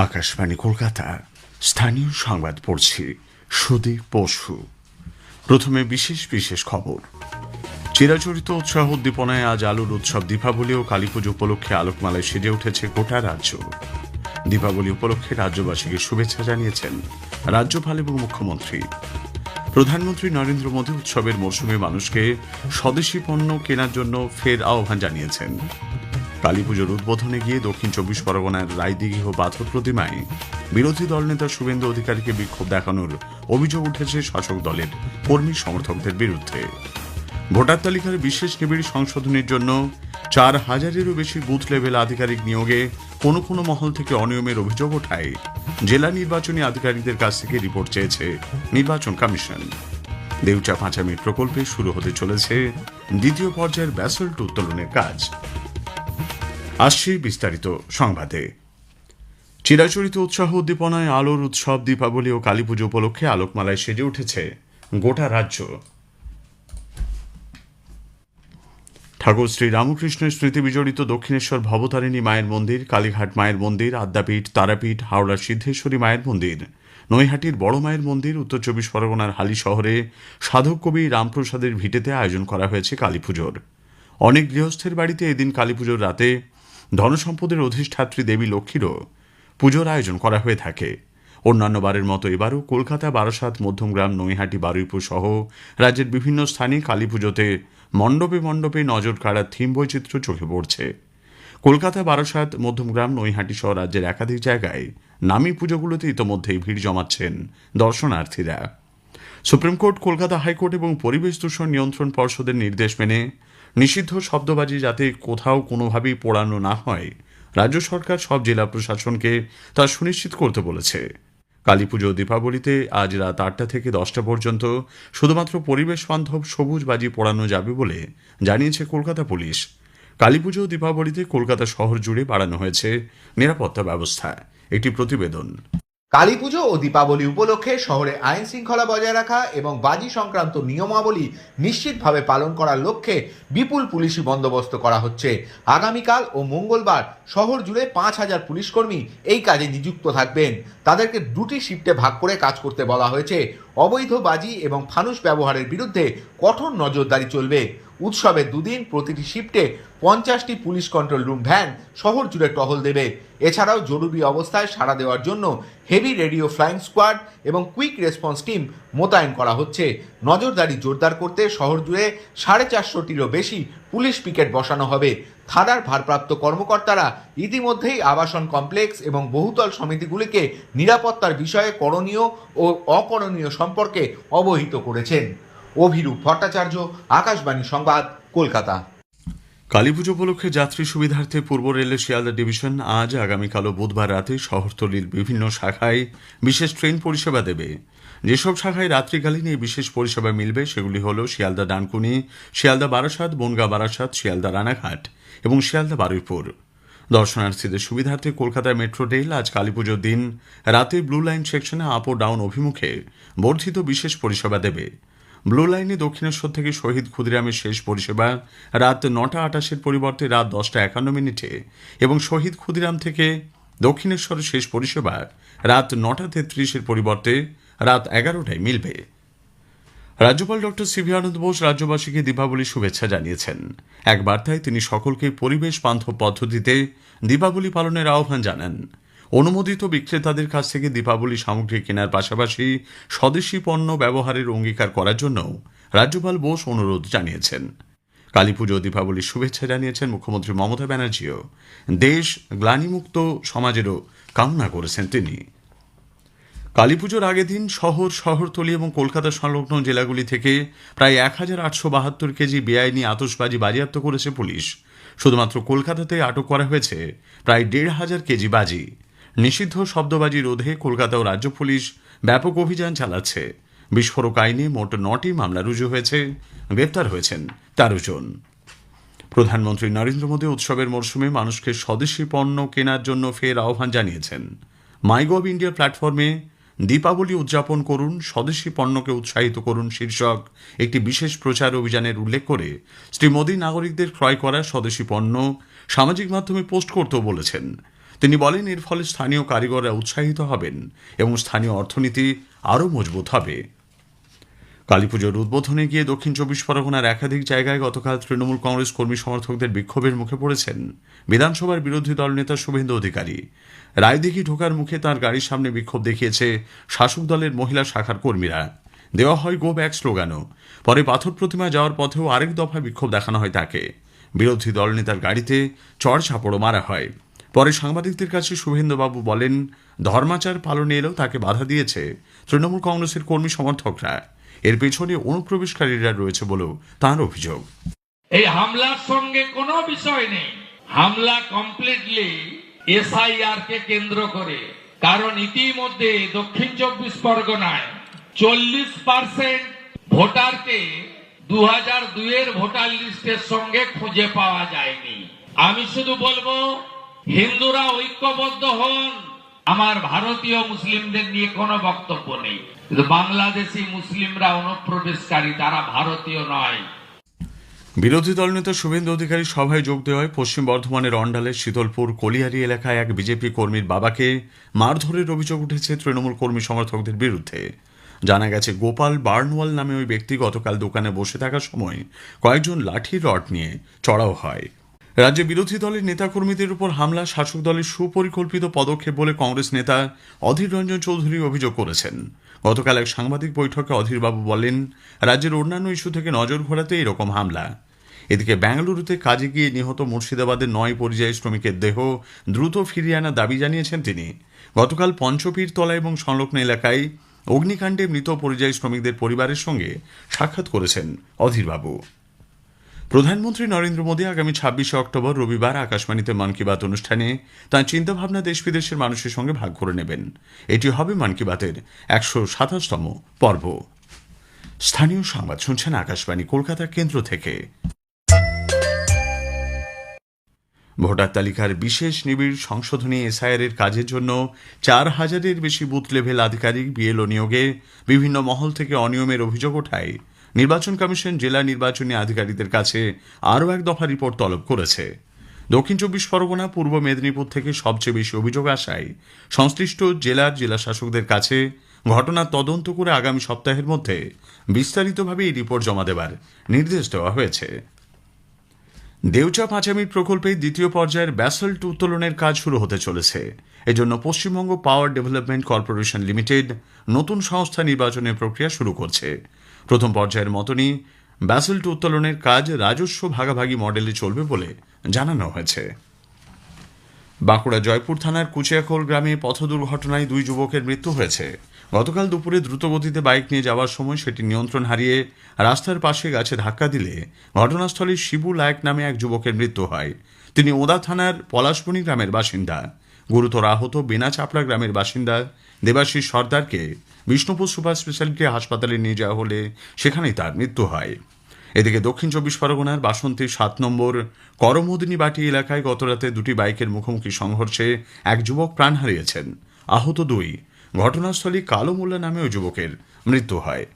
আকাশবাণী, কলকাতা। স্থানীয় সংবাদ পড়ছি সুদীপ পশু প্রথমে বিশেষ বিশেষ খবর। চিরাচরিত উৎসাহ উদ্দীপনায় আজ আলুর উৎসব দীপাবলি ও কালীপুজো উপলক্ষে আলোকমালায় সেজে উঠেছে গোটা রাজ্য। দীপাবলি উপলক্ষে রাজ্যবাসীকে শুভেচ্ছা জানিয়েছেন রাজ্যপাল এবং মুখ্যমন্ত্রী। প্রধানমন্ত্রী নরেন্দ্র মোদী উৎসবের মরশুমে মানুষকে স্বদেশী পণ্য কেনার জন্য ফের আহ্বান জানিয়েছেন। কালীপুজোর উদ্বোধনে গিয়ে দক্ষিণ চব্বিশ পরগনার রায়দিঘি ও প্রতিমায় বিরোধী দলনেতা শুভেন্দু অধিকারীকে বিক্ষোভ দেখানোর অভিযোগ উঠেছে শাসক দলের কর্মী সমর্থকদের বিরুদ্ধে। ভোটার তালিকার বিশেষ নিবিড় সংশোধনের জন্য চার হাজারেরও বেশি বুথ লেভেল আধিকারিক নিয়োগে কোনো কোনো মহল থেকে অনিয়মের অভিযোগ ওঠায়। জেলা নির্বাচনী আধিকারিকদের কাছ থেকে রিপোর্ট চেয়েছে নির্বাচন কমিশন। দেউচা পাঁচামির প্রকল্পে শুরু হতে চলেছে। দ্বিতীয় পর্যায়ের ব্যাসল্ট উত্তোলনের কাজ। আসছি বিস্তারিত সংবাদে। চিরাচরিত উৎসাহ উদ্দীপনায় আলোর উৎসব, দীপাবলি ও কালীপুজো উপলক্ষে আলোকমালায় সেজে উঠেছে গোটা রাজ্য। ঠাকুর শ্রী রামকৃষ্ণের স্মৃতি বিজড়িত দক্ষিণেশ্বর ভবতারিণী মায়ের মন্দির, কালীঘাট মায়ের মন্দির, আদ্যাপীঠ, তারাপীঠ, হাওড়া সিদ্ধেশ্বরী মায়ের মন্দির, নৈহাটির বড় মায়ের মন্দির, উত্তর চব্বিশ পরগনার হালি শহরে সাধক কবি রামপ্রসাদের ভিটেতে আয়োজন করা হয়েছে কালীপুজোর অনেক গৃহস্থের বাড়িতে এদিন কালীপুজোর রাতে ধনসম্পদের অধিষ্ঠাত্রী দেবী লক্ষ্মীরও পুজোর আয়োজন করা হয়ে থাকে। অন্যান্য বারের মতো এবারও কলকাতা, বারাসাত, মধ্যমগ্রাম, নৈহাটি, বারুইপুর সহ রাজ্যের বিভিন্ন স্থানে কালী পুজোতে মণ্ডপে মণ্ডপে নজর কাড়ার থিম বৈচিত্র্য চোখে পড়ছে। কলকাতা, বারাসাত, মধ্যমগ্রাম, নৈহাটি সহ রাজ্যের একাধিক জায়গায় নামী পুজোগুলোতে ইতোমধ্যেই ভিড় জমাচ্ছেন দর্শনার্থীরা। সুপ্রিম কোর্ট, কলকাতা হাইকোর্ট এবং পরিবেশ দূষণ নিয়ন্ত্রণ পর্ষদের নির্দেশ মেনে নিষিদ্ধ শব্দবাজি যাতে কোথাও কোনোভাবেই পোড়ানো না হয়, রাজ্য সরকার সব জেলা প্রশাসনকে তা সুনিশ্চিত করতে বলেছে। কালীপুজো ও দীপাবলিতে আজ রাত আটটা থেকে দশটা পর্যন্ত শুধুমাত্র পরিবেশ বান্ধব সবুজ বাজি পোড়ানো যাবে বলে জানিয়েছে কলকাতা পুলিশ। কালীপুজো ও দীপাবলিতে কলকাতা শহর জুড়ে বাড়ানো হয়েছে নিরাপত্তা ব্যবস্থা, একটি প্রতিবেদন। কালীপুজো ও দীপাবলি উপলক্ষে শহরে আইন শৃঙ্খলা বজায় রাখা এবং বাজি সংক্রান্ত নিয়মাবলী নিশ্চিতভাবে পালন করার লক্ষ্যে বিপুল পুলিশি বন্দোবস্ত করা হচ্ছে। আগামীকাল ও মঙ্গলবার শহর জুড়ে পাঁচ হাজার পুলিশকর্মী এই কাজে নিযুক্ত থাকবেন। তাদেরকে দুটি শিফটে ভাগ করে কাজ করতে বলা হয়েছে। অবৈধ বাজি এবং ফানুস ব্যবহারের বিরুদ্ধে কঠোর নজরদারি চলবে। উৎসবের দুদিন প্রতিটি শিফটে পঞ্চাশটি পুলিশ কন্ট্রোল রুম ভ্যান শহর জুড়ে টহল দেবে। এছাড়াও জরুরি অবস্থায় সাড়া দেওয়ার জন্য হেভি রেডিও ফ্লাইং স্কোয়াড এবং কুইক রেসপন্স টিম মোতায়েন করা হচ্ছে। নজরদারি জোরদার করতে শহর জুড়ে সাড়ে চারশোটিরও বেশি পুলিশ পিকেট বসানো হবে। থানার ভারপ্রাপ্ত কর্মকর্তারা ইতিমধ্যেই আবাসন কমপ্লেক্স এবং বহুতল সমিতিগুলিকে নিরাপত্তার বিষয়ে করণীয় ও অকরণীয় সম্পর্কে অবহিত করেছেন। অভিরূপ ভট্টাচার্য, আকাশবাণী সংবাদ, কলকাতা। কালীপুজো উপলক্ষে যাত্রী সুবিধার্থে পূর্ব রেলের শিয়ালদা ডিভিশন আজ আগামীকাল বুধবার রাতে শহরতলির বিভিন্ন শাখায় বিশেষ ট্রেন পরিষেবা দেবে। যেসব শাখায় রাত্রিকালীন এই বিশেষ পরিষেবা মিলবে, সেগুলি হল শিয়ালদা ডানকুনি, শিয়ালদা বারাসাত, বনগা বারাসাত, শিয়ালদা রানাঘাট এবং শিয়ালদা বারুইপুর। দর্শনার্থীদের সুবিধার্থে কলকাতা মেট্রো রেল আজ কালীপুজোর দিন রাতে ব্লু লাইন সেকশনে আপ ও ডাউন অভিমুখে বর্ধিত বিশেষ পরিষেবা দেবে। ব্লু লাইনে দক্ষিণেশ্বর থেকে শহীদ ক্ষুদিরামের শেষ পরিষেবা রাত নটা আটাশের পরিবর্তে রাত দশটা একান্ন মিনিটে এবং শহীদ ক্ষুদিরাম থেকে দক্ষিণেশ্বরের শেষ পরিষেবা রাত নটা তেত্রিশের পরিবর্তে রাত এগারোটায় মিলবে। রাজ্যপাল ডক্টর সিভি আনন্দ বোস রাজ্যবাসীকে দীপাবলি শুভেচ্ছা জানিয়েছেন। এক বার্তায় তিনি সকলকে পরিবেশ বান্ধব পদ্ধতিতে দীপাবলি পালনের আহ্বান জানান। অনুমোদিত বিক্রেতাদের কাছ থেকে দীপাবলি সামগ্রী কেনার পাশাপাশি স্বদেশী পণ্য ব্যবহারের অঙ্গীকার করার জন্য রাজ্যপাল বোস অনুরোধ জানিয়েছেন। কালীপুজো ও দীপাবলির শুভেচ্ছা জানিয়েছেন মুখ্যমন্ত্রী মমতা ব্যানার্জিও। দেশ গ্লানিমুক্ত, সমাজেরও কামনা করেছেন তিনি। কালীপুজোর আগের দিন শহর, শহরতলি এবং কলকাতা সংলগ্ন জেলাগুলি থেকে প্রায় এক হাজার আটশো বাহাত্তর কেজি বেআইনি আতসবাজি বাজেয়াপ্ত করেছে পুলিশ। শুধুমাত্র কলকাতাতে আটক করা হয়েছে প্রায় দেড় হাজার কেজি বাজি। নিষিদ্ধ শব্দবাজি রোধে কলকাতা ও রাজ্য পুলিশ ব্যাপক অভিযান চালাচ্ছে। বিস্ফোরক আইনে মোট নটি মামলা রুজু হয়েছে। গ্রেপ্তার হয়েছেন তেরো জন। প্রধানমন্ত্রী নরেন্দ্র মোদী উৎসবের মরশুমে মানুষকে স্বদেশী পণ্য কেনার জন্য ফের আহ্বান জানিয়েছেন। মাইগভ ইন্ডিয়া প্ল্যাটফর্মে দীপাবলি উদযাপন করুন, স্বদেশী পণ্যকে উৎসাহিত করুন শীর্ষক একটি বিশেষ প্রচার অভিযানের উল্লেখ করে শ্রী মোদী নাগরিকদের ক্রয় করা স্বদেশী পণ্য সামাজিক মাধ্যমে পোস্ট করতেও বলেছেন। তিনি বলেন, এর ফলে স্থানীয় কারিগররা উৎসাহিত হবেন এবং স্থানীয় অর্থনীতি আরও মজবুত হবে। কালীপুজোর উদ্বোধনে গিয়ে দক্ষিণ চব্বিশ পরগনার একাধিক জায়গায় গতকাল তৃণমূল কংগ্রেস কর্মী সমর্থকদের বিক্ষোভের মুখে পড়েছেন বিধানসভার বিরোধী দলনেতা শুভেন্দু অধিকারী। রায়দিঘি ঢোকার মুখে তার গাড়ির সামনে বিক্ষোভ দেখিয়েছে শাসক দলের মহিলা শাখার কর্মীরা। দেওয়া হয় গো ব্যাক স্লোগানও। পরে পাথর প্রতিমা যাওয়ার পথেও আরেক দফা বিক্ষোভ দেখানো হয় তাকে। বিরোধী দলনেতার গাড়িতে চড় চাপড়ও মারা হয়। পরে সাংবাদিকদের কাছে শুভেন্দুবাবু বলেন, ধর্মাচার পালনে এলেও তাকে বাধা দিয়েছে তৃণমূল কংগ্রেসের কর্মী সমর্থকরা। এর পেছনে অনুপ্রবেশকারীরা রয়েছে বলেও তার অভিযোগ। এই হামলার সঙ্গে কোনো বিষয় নেই। হামলা কমপ্লিটলি এসআইআর কে কেন্দ্র করে। কারণ ইতিমধ্যে দক্ষিণ চব্বিশ পরগনায় চল্লিশ পার্সেন্ট ভোটারকে দু হাজার দুইয়ের ভোটার লিস্টের সঙ্গে খুঁজে পাওয়া যায়নি। আমি শুধু বলব হিন্দুরা ঐক্যবদ্ধ হন। আমার ভারতীয় মুসলিমদের নিয়ে কোনো বক্তব্য নেই। কিন্তু বাংলাদেশি মুসলিমরা অনুপ্রবেশকারী, তারা ভারতীয় নয়। বিরোধী দলনেতা শুভেন্দু অধিকারী সভায় যোগ দেওয়ায় পশ্চিম বর্ধমানের অন্ডালের শীতলপুর কলিয়ারি এলাকায় এক বিজেপি কর্মীর বাবাকে মারধরের অভিযোগ উঠেছে তৃণমূল কর্মী সমর্থকদের বিরুদ্ধে। জানা গেছে, গোপাল বার্নওয়াল নামে ওই ব্যক্তি গতকাল দোকানে বসে থাকার সময় কয়েকজন লাঠি রড নিয়ে চড়াও হয়। রাজ্যে বিরোধী দলের নেতাকর্মীদের উপর হামলা, শাসক দলের সুপরিকল্পিত পদক্ষেপ বলে কংগ্রেস নেতা অধীর রঞ্জন চৌধুরী অভিযোগ করেছেন। গতকাল এক সাংবাদিক বৈঠকে অধীরবাবু বলেন, রাজ্যের অন্যান্য ইস্যু থেকে নজর ঘোরাতে এরকম হামলা। এদিকে বেঙ্গালুরুতে কাজে গিয়ে নিহত মুর্শিদাবাদের নয় পরিযায়ী শ্রমিকের দেহ দ্রুত ফিরিয়ে আনার দাবি জানিয়েছেন তিনি। গতকাল পঞ্চপীর তলা এবং সংলগ্ন এলাকায় অগ্নিকাণ্ডে মৃত পরিযায়ী শ্রমিকদের পরিবারের সঙ্গে সাক্ষাৎ করেছেন অধীরবাবু। প্রধানমন্ত্রী নরেন্দ্র মোদী আগামী ছাব্বিশে অক্টোবর রবিবার আকাশবাণীতে মন কি বাত অনুষ্ঠানে তাঁর চিন্তাভাবনা দেশ বিদেশের মানুষের সঙ্গে ভাগ করে নেবেন। এটি হবে মন কি বাতের একশো সাতাশতম পর্ব। স্থানীয় সংবাদ শুনছেন আকাশবাণী, কলকাতার কেন্দ্র থেকে। ভোটার তালিকার বিশেষ নিবিড় সংশোধনী এসআইআর এর কাজের জন্য চার হাজারের বেশি বুথ লেভেল আধিকারিক বিএলও নিয়োগে বিভিন্ন মহল থেকে অনিয়মের অভিযোগ ওঠায় নির্বাচন কমিশন জেলা নির্বাচনী আধিকারিকদের কাছে আরও এক দফা রিপোর্ট তলব করেছে। দক্ষিণ চব্বিশ পরগনা, পূর্ব মেদিনীপুর থেকে সবচেয়ে বেশি অভিযোগ আসায় সংশ্লিষ্ট জেলার জেলা শাসকদের কাছে ঘটনার তদন্ত করে আগামী সপ্তাহের মধ্যে বিস্তারিতভাবে এই রিপোর্ট জমা দেবার নির্দেশ দেওয়া হয়েছে। দেউচা পাঁচামির প্রকল্পে দ্বিতীয় পর্যায়ের ব্যাসল্ট উত্তোলনের কাজ শুরু হতে চলেছে। এজন্য Paschimbanga power development corporation limited নতুন সংস্থা নির্বাচনের প্রক্রিয়া শুরু করছে। প্রথম পর্যায়ের মতনই ব্যাসল্ট উত্তোলনের কাজ রাজস্ব ভাগাভাগি মডেলে চলবে বলে জানানো হয়েছে। বাঁকুড়া জয়পুর থানার কুচিয়াখোল গ্রামে পথ দুর্ঘটনায় দুই যুবকের মৃত্যু হয়েছে। গতকাল দুপুরে দ্রুতগতিতে বাইক নিয়ে যাওয়ার সময় সেটি নিয়ন্ত্রণ হারিয়ে রাস্তার পাশে গাছে ধাক্কা দিলে ঘটনাস্থলে শিবু লায়ক নামে এক যুবকের মৃত্যু হয়। তিনি ওদা থানার পলাশবনি গ্রামের বাসিন্দা। গুরুতর আহত বিনা চাপড়া গ্রামের বাসিন্দা দেবাশিস সর্দারকে বিষ্ণুপুর সুপার স্পেশালিটি হাসপাতালে নিয়ে যাওয়া হলে সেখানেই তার মৃত্যু হয়। এদিকে দক্ষিণ চব্বিশ পরগনার বাসন্তীর সাত নম্বর করমদিনী বাটি এলাকায় গতরাতে দুটি বাইকের মুখোমুখি সংঘর্ষে এক যুবক প্রাণ হারিয়েছেন। আহত দুই। ঘটনাস্থলে কালো মোল্লা নামে ওই যুবকের মৃত্যু হয়।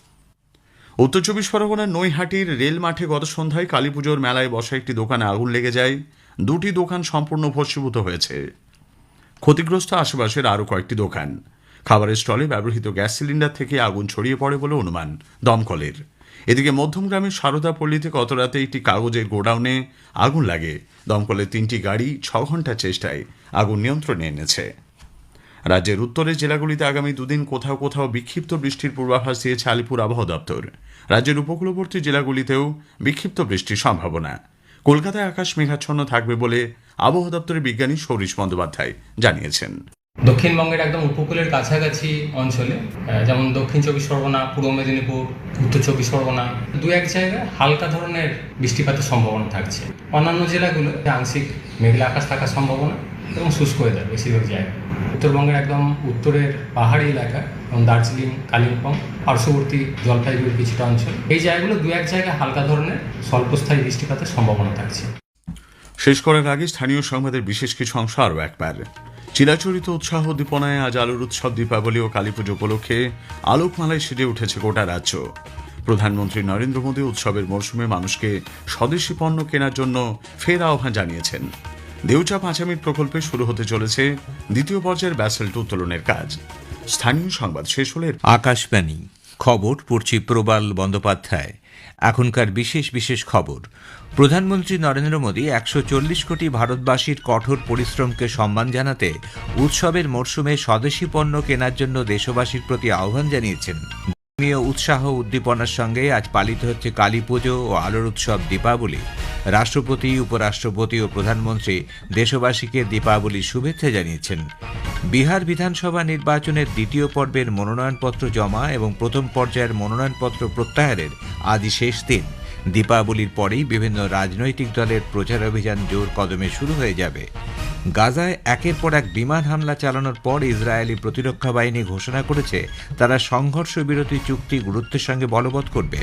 উত্তর চব্বিশ পরগনার নৈহাটির রেল মাঠে গত সন্ধ্যায় কালী পুজোর মেলায় বসা একটি দোকানে আগুন লেগে যায়। দুটি দোকান সম্পূর্ণ ভস্মীভূত হয়েছে। ক্ষতিগ্রস্ত আশেপাশের আরও কয়েকটি দোকান। খাবারের স্টলে ব্যবহৃত গ্যাস সিলিন্ডার থেকে আগুন ছড়িয়ে পড়ে বলে অনুমান দমকলের। এদিকে মধ্যমগ্রামের সারদা পল্লীতে গত রাতে একটি কাগজের গোডাউনে আগুন লাগে। দমকলের তিনটি গাড়ি ছ ঘণ্টার চেষ্টায় আগুন নিয়ন্ত্রণে এনেছে। রাজ্যের উত্তরের জেলাগুলিতে আগামী দুদিন কোথাও কোথাও বিক্ষিপ্ত বৃষ্টির পূর্বাভাস দিয়েছে আলিপুর আবহাওয়া দপ্তর। রাজ্যের উপকূলবর্তী জেলাগুলিতেও বিক্ষিপ্ত বৃষ্টির সম্ভাবনা। কলকাতায় আকাশ মেঘাচ্ছন্ন থাকবে বলে আবহাওয়া দপ্তরের বিজ্ঞানী সৌরিশ বন্দ্যোপাধ্যায় জানিয়েছেন। দক্ষিণবঙ্গের একদম উপকূলের কাছাকাছি অঞ্চলে যেমন দক্ষিণ চব্বিশ পরগনা, পূর্ব মেদিনীপুর, উত্তর চব্বিশ পরগনা, দু এক জায়গায় হালকা ধরনের বৃষ্টিপাতের সম্ভাবনা থাকছে। অন্যান্য জেলাগুলো আংশিক মেঘলা আকাশ থাকার সম্ভাবনা এবং শুষ্ক হয়ে যাবে বেশিরভাগ জায়গায়। উত্তরবঙ্গের একদম উত্তরের পাহাড়ি এলাকা যেমন দার্জিলিং, কালিম্পং, পার্শ্ববর্তী জলপাইগুড়ির কিছুটা অঞ্চল, এই জায়গাগুলো দু এক জায়গায় হালকা ধরনের স্বল্পস্থায়ী বৃষ্টিপাতের সম্ভাবনা থাকছে। শেষ করার আগে স্থানীয় সংবাদের বিশেষ কিছু অংশ আরও একবার। চিরাচরিত উৎসাহ দীপনায় আজ আলোর উৎসব দীপাবলি ও কালীপুজো উপলক্ষে আলোকমালায় সেজে উঠেছে গোটা রাজ্য। প্রধানমন্ত্রী নরেন্দ্র মোদী উৎসবের মরশুমে মানুষকে স্বদেশি পণ্য কেনার জন্য ফের আহ্বান জানিয়েছেন। দেউচা পাঁচামির প্রকল্পে শুরু হতে চলেছে দ্বিতীয় পর্যায়ের ব্যাসেল্ট উত্তোলনের কাজ। স্থানীয় সংবাদ শেষ হলে আকাশবাণী। খবর পড়ছি প্রবাল বন্দ্যোপাধ্যায়। এখনকার বিশেষ বিশেষ খবর। প্রধানমন্ত্রী নরেন্দ্র মোদী একশো চল্লিশ কোটি ভারতবাসীর কঠোর পরিশ্রমকে সম্মান জানাতে উৎসবের মরশুমে স্বদেশী পণ্য কেনার জন্য দেশবাসীর প্রতি আহ্বান জানিয়েছেন। ধর্মীয় উৎসাহ উদ্দীপনার সঙ্গে আজ পালিত হচ্ছে কালী পুজো ও আলোর উৎসব দীপাবলি। রাষ্ট্রপতি, উপরাষ্ট্রপতি ও প্রধানমন্ত্রী দেশবাসীকে দীপাবলির শুভেচ্ছা জানিয়েছেন। বিহার বিধানসভা নির্বাচনের দ্বিতীয় পর্বের মনোনয়নপত্র জমা এবং প্রথম পর্যায়ের মনোনয়নপত্র প্রত্যাহারের আজই শেষ দিন। দীপাবলির পরেই বিভিন্ন রাজনৈতিক দলের প্রচার অভিযান জোর কদমে শুরু হয়ে যাবে। গাজায় একের পর এক বিমান হামলা চালানোর পর ইসরায়েলি প্রতিরক্ষা বাহিনী ঘোষণা করেছে, তারা সংঘর্ষ বিরতি চুক্তি গুরুত্বের সঙ্গে বলবৎ করবে।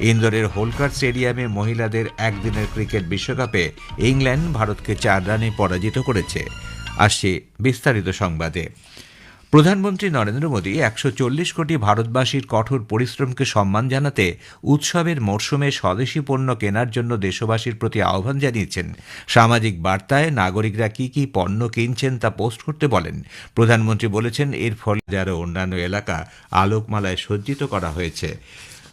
ইন্দোরের হোলকার স্টেডিয়ামে মহিলাদের একদিনের ক্রিকেট বিশ্বকাপে ইংল্যান্ড ভারতকে চার রানে পরাজিত করেছে। আসছে বিস্তারিত সংবাদে। প্রধানমন্ত্রী নরেন্দ্র মোদী একশো চল্লিশ কোটি ভারতবাসীর কঠোর পরিশ্রমকে সম্মান জানাতে উৎসবের মরশুমে স্বদেশী পণ্য কেনার জন্য দেশবাসীর প্রতি আহ্বান জানিয়েছেন। সামাজিক বার্তায় নাগরিকরা কি কি পণ্য কিনছেন তা পোস্ট করতে বলেন। প্রধানমন্ত্রী বলেছেন, এর ফলে যারা অন্যান্য এলাকা আলোকমালায় সজ্জিত করা হয়েছে।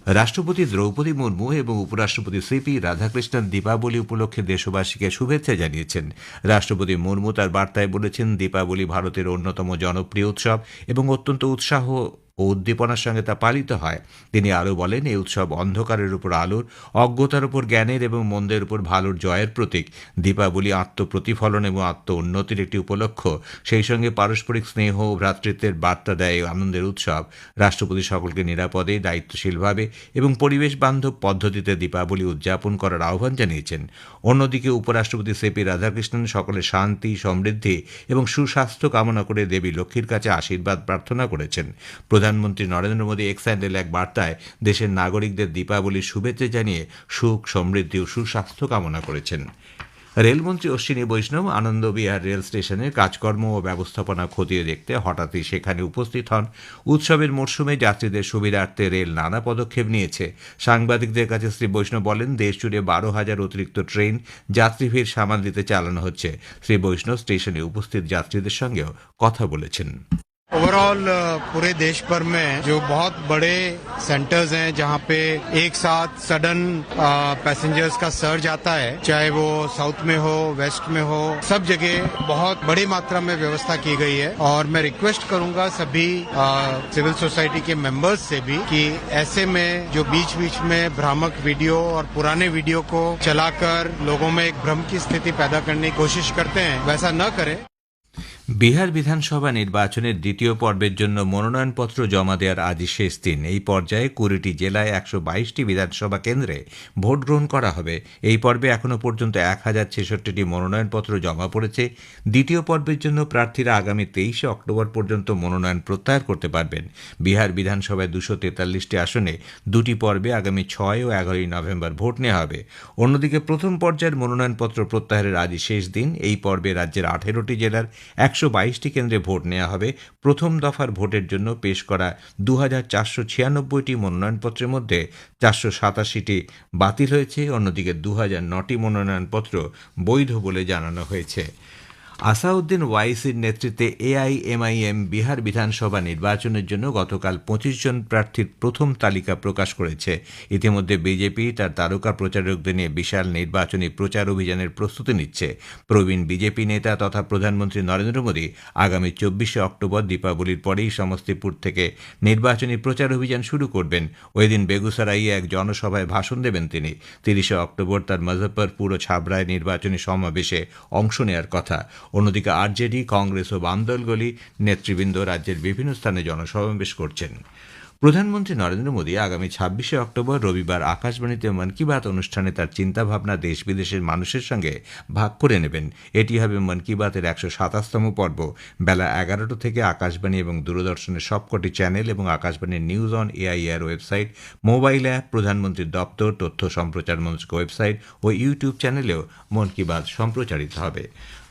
রাষ্ট্রপতি দ্রৌপদী মুর্মু এবং উপরাষ্ট্রপতি সিপি রাধাকৃষ্ণন দীপাবলি উপলক্ষে দেশবাসীকে শুভেচ্ছা জানিয়েছেন। রাষ্ট্রপতি মুর্মু তার বার্তায় বলেছেন, দীপাবলি ভারতের অন্যতম জনপ্রিয় উৎসব এবং অত্যন্ত উৎসাহ ও উদ্দীপনার সঙ্গে তা পালিত হয়। তিনি আরও বলেন, এই উৎসব অন্ধকারের উপর আলোর, অজ্ঞতার উপর জ্ঞানের এবং মন্দের উপর ভালোর জয়ের প্রতীক। দীপাবলি আত্মপ্রতিফলন এবং আত্ম উন্নতির একটি উপলক্ষ। সেই সঙ্গে পারস্পরিক স্নেহ ও ভ্রাতৃত্বের বার্তা দেয় আনন্দের উৎসব। রাষ্ট্রপতি সকলকে নিরাপদে, দায়িত্বশীলভাবে এবং পরিবেশ বান্ধব পদ্ধতিতে দীপাবলি উদযাপন করার আহ্বান জানিয়েছেন। অন্যদিকে উপরাষ্ট্রপতি সিপি রাধাকৃষ্ণন সকলের শান্তি, সমৃদ্ধি এবং সুস্বাস্থ্য কামনা করে দেবী লক্ষ্মীর কাছে আশীর্বাদ প্রার্থনা করেছেন। প্রধানমন্ত্রী নরেন্দ্র মোদী এক্স হ্যান্ডেল এক বার্তায় দেশের নাগরিকদের দীপাবলির শুভেচ্ছা জানিয়ে সুখ, সমৃদ্ধি ও সুস্বাস্থ্য কামনা করেছেন। রেলমন্ত্রী অশ্বিনী বৈষ্ণব আনন্দবিহার রেল স্টেশনের কাজকর্ম ও ব্যবস্থাপনা খতিয়ে দেখতে হঠাৎই সেখানে উপস্থিত হন। উৎসবের মরশুমে যাত্রীদের সুবিধার্থে রেল নানা পদক্ষেপ নিয়েছে। সাংবাদিকদের কাছে শ্রী বৈষ্ণব বলেন, দেশ জুড়ে বারো হাজার অতিরিক্ত ট্রেন যাত্রী ভিড় সামাল দিতে চালানো হচ্ছে। শ্রী বৈষ্ণব স্টেশনে উপস্থিত যাত্রীদের সঙ্গেও কথা বলেছেন। ओवरऑल पूरे देश भर में जो बहुत बड़े सेंटर्स हैं, जहाँ पे एक साथ सडन पैसेंजर्स का सर्ज आता है, चाहे वो साउथ में हो वेस्ट में हो, सब जगह बहुत बड़ी मात्रा में व्यवस्था की गई है। और मैं रिक्वेस्ट करूँगा सभी सिविल सोसाइटी के मेंबर्स से भी कि ऐसे में जो बीच बीच में भ्रामक वीडियो और पुराने वीडियो को चलाकर लोगों में एक भ्रम की स्थिति पैदा करने की कोशिश करते हैं, वैसा न करें। বিহার বিধানসভা নির্বাচনের দ্বিতীয় পর্বের জন্য মনোনয়নপত্র জমা দেওয়ার আজই শেষ দিন। এই পর্যায়ে কুড়িটি জেলায় একশো বাইশটি বিধানসভা কেন্দ্রে ভোট গ্রহণ করা হবে। এই পর্বে এখনও পর্যন্ত এক হাজার ছেষট্টিটি মনোনয়নপত্র জমা পড়েছে। দ্বিতীয় পর্বের জন্য প্রার্থীরা আগামী তেইশে অক্টোবর পর্যন্ত মনোনয়ন প্রত্যাহার করতে পারবেন। বিহার বিধানসভায় দুশো তেতাল্লিশটি আসনে দুটি পর্বে আগামী ছয় ও এগারোই নভেম্বর ভোট নেওয়া হবে। অন্যদিকে প্রথম পর্যায়ের মনোনয়নপত্র প্রত্যাহারের আজই শেষ দিন। এই পর্বে রাজ্যের আঠেরোটি জেলার একশো বাইশটি কেন্দ্রে ভোট নেওয়া হবে। প্রথম দফার ভোটের জন্য পেশ করা দু হাজার চারশো ছিয়ানব্বইটি মনোনয়নপত্রের মধ্যে চারশো সাতাশিটি বাতিল হয়েছে। অন্যদিকে দু হাজার নটি মনোনয়নপত্র বৈধ বলে জানানো হয়েছে। আসাউদ্দিন ওয়াইসির নেতৃত্বে এআইএমআইএম বিহার বিধানসভা নির্বাচনের জন্য গতকাল পঁচিশ জন প্রার্থীর প্রথম তালিকা প্রকাশ করেছে। ইতিমধ্যে বিজেপি তার তারকা প্রচারকদের নিয়ে বিশাল নির্বাচনী প্রচার অভিযানের প্রস্তুতি নিচ্ছে। প্রবীণ বিজেপি নেতা তথা প্রধানমন্ত্রী নরেন্দ্র মোদী আগামী চব্বিশে অক্টোবর দীপাবলির পরেই সমস্তিপুর থেকে নির্বাচনী প্রচার অভিযান শুরু করবেন। ওই দিন বেগুসরাইয়ে এক জনসভায় ভাষণ দেবেন তিনি। তিরিশে অক্টোবর তার মুজফ্ফরপুর ও ছাবড়ায় নির্বাচনী সমাবেশে অংশ নেওয়ার কথা। অন্যদিকে আরজেডি, কংগ্রেস ও বাম দলগুলি নেতৃবৃন্দ রাজ্যের বিভিন্ন স্থানে জনসমাবেশ করছেন। প্রধানমন্ত্রী নরেন্দ্র মোদী আগামী ছাব্বিশে অক্টোবর রবিবার আকাশবাণীতে মন কি বাত অনুষ্ঠানে তার চিন্তাভাবনা দেশ বিদেশের মানুষের সঙ্গে ভাগ করে নেবেন। এটি হবে মন কি বাতের একশো সাতাশতম পর্ব। বেলা এগারোটা থেকে আকাশবাণী এবং দূরদর্শনের সবকটি চ্যানেল এবং আকাশবাণীর news on AIR website, mobile app, প্রধানমন্ত্রীর দপ্তর, তথ্য সম্প্রচার মন্ত্রক ওয়েবসাইট ও ইউটিউব চ্যানেলেও মন কি বাত সম্প্রচারিত হবে।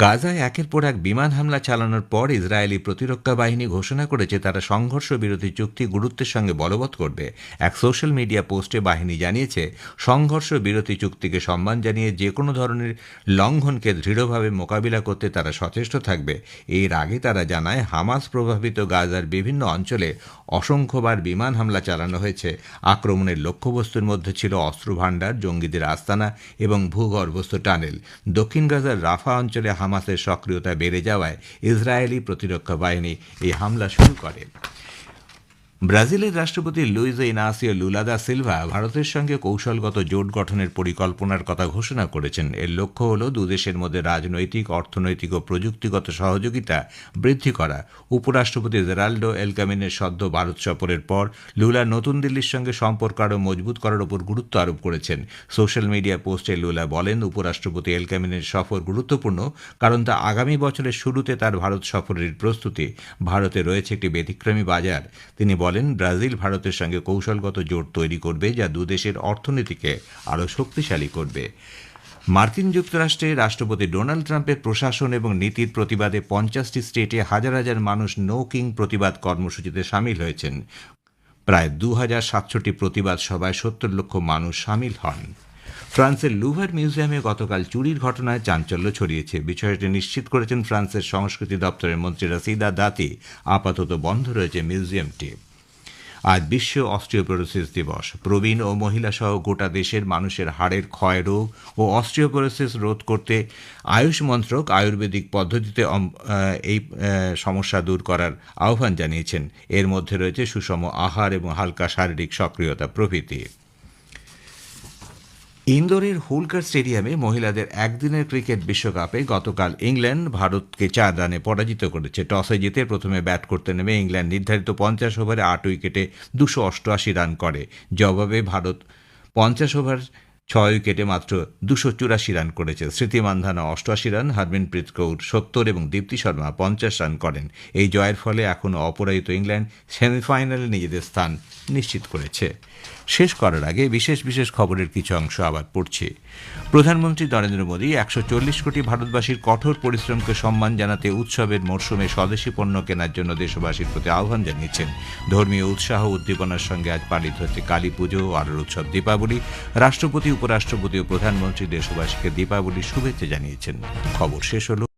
গাজায় একের পর এক বিমান হামলা চালানোর পর ইসরায়েলি প্রতিরক্ষা বাহিনী ঘোষণা করেছে তারা সংঘর্ষ বিরতি চুক্তি গুরুত্বের সঙ্গে বলবৎ করবে। এক সোশ্যাল মিডিয়া পোস্টে বাহিনী জানিয়েছে, সংঘর্ষ বিরতি চুক্তিকে সম্মান জানিয়ে যে কোনো ধরনের লঙ্ঘনকে দৃঢ়ভাবে মোকাবিলা করতে তারা সচেষ্ট থাকবে। এর আগে তারা জানায়, হামাস প্রভাবিত গাজার বিভিন্ন অঞ্চলে অসংখ্যবার বিমান হামলা চালানো হয়েছে। আক্রমণের লক্ষ্যবস্তুর মধ্যে ছিল অস্ত্রভাণ্ডার, জঙ্গিদের আস্তানা এবং ভূগর্ভস্থ টানেল। দক্ষিণ গাজার রাফা অঞ্চলে হামাসের সক্রিয়তা বেড়ে যাওয়ায় ইসরায়েলি প্রতিরক্ষা বাহিনী এই হামলা শুরু করে। ব্রাজিলের রাষ্ট্রপতি লুইজ ইনাসিও লুলাদা সিলভা ভারতের সঙ্গে কৌশলগত জোট গঠনের পরিকল্পনার কথা ঘোষণা করেছেন। এর লক্ষ্য হল দুদেশের মধ্যে রাজনৈতিক, অর্থনৈতিক ও প্রযুক্তিগত সহযোগিতা বৃদ্ধি করা। উপরাষ্ট্রপতি জেরাল্ডো এলকামিনের সদ্য ভারত সফরের পর লুলা নতুন দিল্লির সঙ্গে সম্পর্ক আরও মজবুত করার উপর গুরুত্ব আরোপ করেছেন। সোশ্যাল মিডিয়া পোস্টে লুলা বলেন, উপরাষ্ট্রপতি এলকামিনের সফর গুরুত্বপূর্ণ কারণ তা আগামী বছরের শুরুতে তার ভারত সফরের প্রস্তুতি। ভারতে রয়েছে একটি ব্যতিক্রমী বাজার। তিনি বলেন ব্রাজিল ভারতের সঙ্গে কৌশলগত জোট তৈরি করবে যা দুদেশের অর্থনীতিকে আরও শক্তিশালী করবে। মার্কিন যুক্তরাষ্ট্রে রাষ্ট্রপতি ডোনাল্ড ট্রাম্পের প্রশাসন এবং নীতির প্রতিবাদে পঞ্চাশটি স্টেটে হাজার হাজার মানুষ নো কিং প্রতিবাদ কর্মসূচিতে সামিল হয়েছেন। প্রায় দু হাজার সাতশোটি প্রতিবাদ সভায় সত্তর লক্ষ মানুষ সামিল হন। ফ্রান্সের লুভার মিউজিয়ামে গতকাল চুরির ঘটনায় চাঞ্চল্য ছড়িয়েছে। বিষয়টি নিশ্চিত করেছেন ফ্রান্সের সংস্কৃতি দপ্তরের মন্ত্রী রাসিদা দাতি। আপাতত বন্ধ রয়েছে মিউজিয়ামটি। আজ বিশ্ব অস্ট্রিওপোরোসিস দিবস। প্রবীণ ও মহিলা সহ গোটা দেশের মানুষের হাড়ের ক্ষয় রোগ ও অস্ট্রিওপোরোসিস রোধ করতে আয়ুষ মন্ত্রক আয়ুর্বেদিক পদ্ধতিতে এই সমস্যা দূর করার আহ্বান জানিয়েছেন। এর মধ্যে রয়েছে সুষম আহার এবং হালকা শারীরিক সক্রিয়তা প্রভৃতি। ইন্দোরের হোলকার স্টেডিয়ামে মহিলাদের একদিনের ক্রিকেট বিশ্বকাপে গতকাল ইংল্যান্ড ভারতকে চার রানে পরাজিত করেছে। টসে জিতে প্রথমে ব্যাট করতে নেমে ইংল্যান্ড নির্ধারিত পঞ্চাশ ওভারে আট উইকেটে দুশো অষ্টআশি রান করে। জবাবে ভারত পঞ্চাশ ওভার ছয় উইকেটে মাত্র দুশো চুরাশি রান করেছে। স্মৃতি মান্ধানা অষ্টআশি রান, হরমিনপ্রীত কৌর সত্তর এবং দীপ্তি শর্মা পঞ্চাশ রান করেন। এই জয়ের ফলে এখনও অপরাজিত ইংল্যান্ড সেমিফাইনালে নিজেদের স্থান নিশ্চিত করেছে। শেষ করার আগে বিশেষ বিশেষ খবরের কিছু অংশ আবার পড়ছে। প্রধানমন্ত্রী নরেন্দ্র মোদী একশো চল্লিশ কোটি ভারতবাসীর কঠোর পরিশ্রমকে সম্মান জানাতে উৎসবের মরশুমে স্বদেশি পণ্য কেনার জন্য দেশবাসীর প্রতি আহ্বান জানিয়েছেন। ধর্মীয় উৎসাহ উদ্দীপনার সঙ্গে আজ পালিত হচ্ছে কালী পুজো ও আলোর উৎসব দীপাবলি। রাষ্ট্রপতি, উপরাষ্ট্রপতি ও প্রধানমন্ত্রী দেশবাসীকে দীপাবলির শুভেচ্ছা জানিয়েছেন। খবর শেষ হলো।